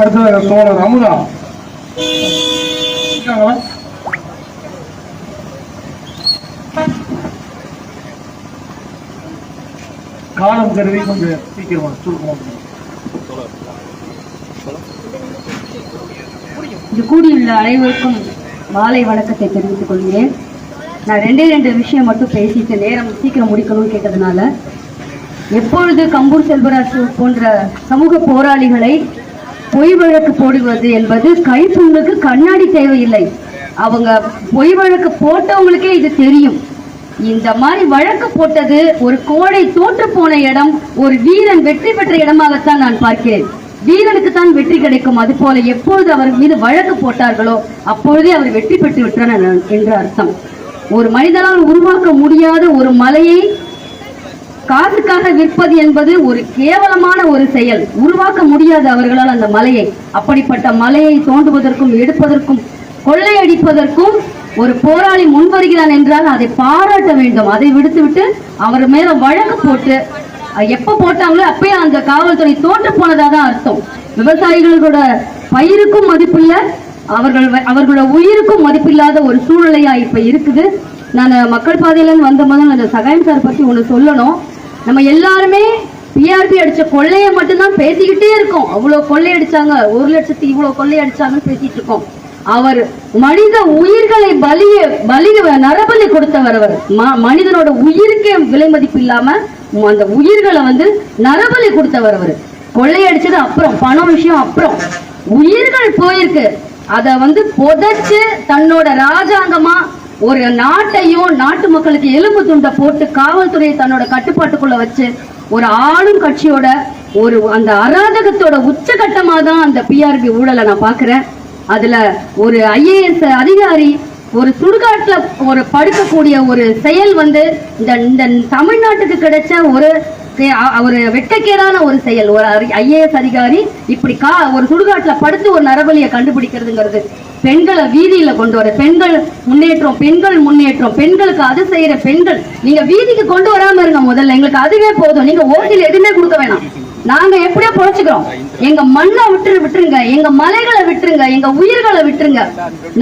அடுத்ததாக சோழர் அமுதா. காலம் கருதி கொஞ்சம் சீக்கிரமா சுருக்கமா இது கூடியுள்ள அனைவருக்கும் மாலை வணக்கத்தை தெரிவித்துக் கொள்கிறேன். நான் ரெண்டே ரெண்டு விஷயம் மட்டும் பேசிட்டு நேரம் சீக்கிரம் முடிக்கணும்னு கேட்டதுனால எப்பொழுது கம்பூர் செல்வராஜ் போன்ற சமூக போராளிகளை பொய் வழக்கு போடுவது என்பது கைப்புண்ணுக்கு கண்ணாடி தேவையில்லை. அவங்க பொய் வழக்கு போட்டவங்களுக்கே இது தெரியும். இந்த மாதிரி வழக்கு போட்டது ஒரு கோடை தோற்று போன இடம் ஒரு வீரன் வெற்றி பெற்ற இடமாகத்தான் நான் பார்க்கிறேன். வீரனுக்கு தான் வெற்றி கிடைக்கும். அது போல எப்பொழுது அவர் மீது வழக்கு போட்டார்களோ அப்பொழுதே அவர் வெற்றி பெற்று விட்டார் என்று அர்த்தம் ஒரு மனிதனால் உருவாக்க முடியாத ஒரு மலையை காசுக்காக விற்பது என்பது ஒரு கேவலமான ஒரு செயல். உருவாக்க முடியாது அவர்களால் அந்த மலையை. அப்படிப்பட்ட மலையை தோண்டுவதற்கும் எடுப்பதற்கும் கொள்ளையடிப்பதற்கும் ஒரு போராளி முன்வருகிறான் என்றால் அதை பாராட்ட வேண்டும். அதை விடுத்துவிட்டு அவர் மேல வழக்கு போட்டு எப்ப போட்டாங்களோ அப்பயே அந்த காவல்துறை தோற்று போனதா தான் அர்த்தம். விவசாயிகளோட பயிருக்கும் மதிப்பில்ல அவர்கள் அவர்களோட உயிருக்கும் மதிப்பில்லாத ஒரு சூழ்நிலையா இப்ப இருக்குது. நான் மக்கள் பாதையில வந்த முதல் அந்த சகாயம் சார் பத்தி ஒன்று சொல்லணும். நம்ம எல்லாருமே பிஆர்பி அடிச்ச கொள்ளைய மட்டும்தான் பேசிக்கிட்டே இருக்கோம். அவ்வளவு கொள்ளை அடிச்சாங்க. ஒரு லட்சத்தி இவ்வளவு கொள்ளை அடிச்சாங்கன்னு பேசிட்டு இருக்கோம். அவர் மனித உயிர்களை பலிய பலி நரபலி கொடுத்தவர் அவர். மனிதனோட உயிருக்கே விலை மதிப்பு இல்லாம அந்த உயிர்களை வந்து நரபலி கொடுத்தவர் அவர். கொள்ளையடிச்சது அப்புறம் பணம் விஷயம் அப்புறம். உயிர்கள் போயிருக்கு. அத வந்து புதைச்சு தன்னோட ராஜாங்கமா ஒரு நாட்டையும் நாட்டு மக்களுக்கு எலும்பு துண்டை போட்டு காவல்துறையை தன்னோட கட்டுப்பாட்டுக்குள்ள வச்சு ஒரு ஆளும் கட்சியோட ஒரு அந்த அராஜகத்தோட உச்சகட்டமா தான் அந்த பிஆர்பி ஊழலை நான் பாக்குறேன் அதுல ஒரு ஐஏஎஸ் அதிகாரி ஒரு சுடுகாட்டுல ஒரு படுக்கக்கூடிய ஒரு செயல் வந்து இந்த இந்த தமிழ்நாட்டுக்கு கிடைச்ச ஒரு ஒரு வெட்டக்கேடான ஒரு செயல். ஒரு ஐஏஎஸ் அதிகாரி இப்படி கா ஒரு சுடுகாட்டுல படுத்து ஒரு நரபலியை கண்டுபிடிக்கிறதுங்கிறது பெண்களை வீதியில கொண்டு வர பெண்கள் முன்னேற்றம் பெண்கள் முன்னேற்றம் பெண்களுக்கு அது செய்யற பெண்கள். நீங்க வீதிக்கு கொண்டு வராம இருங்க முதல்ல. எங்களுக்கு அதுவே போதும். நீங்க ஓட்டில் எதுவுமே கொடுக்க வேணாம். நாங்க எப்படியோ பொழைச்சுக்கிறோம். எங்க மண்ணை விட்டு விட்டுருங்க. எங்க மலைகளை விட்டுருங்க. எங்க உயிர்களை விட்டுருங்க.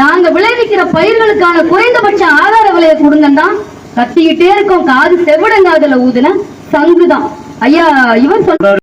நாங்க விளைவிக்கிற பயிர்களுக்கான குறைந்தபட்ச ஆதார விலையை கொடுங்கன்னா கத்திக்கிட்டே இருக்கோம். காது செவிடங்காதுல ஊதுன. சங்குதான். ஐயா இவர் சொல்றாரு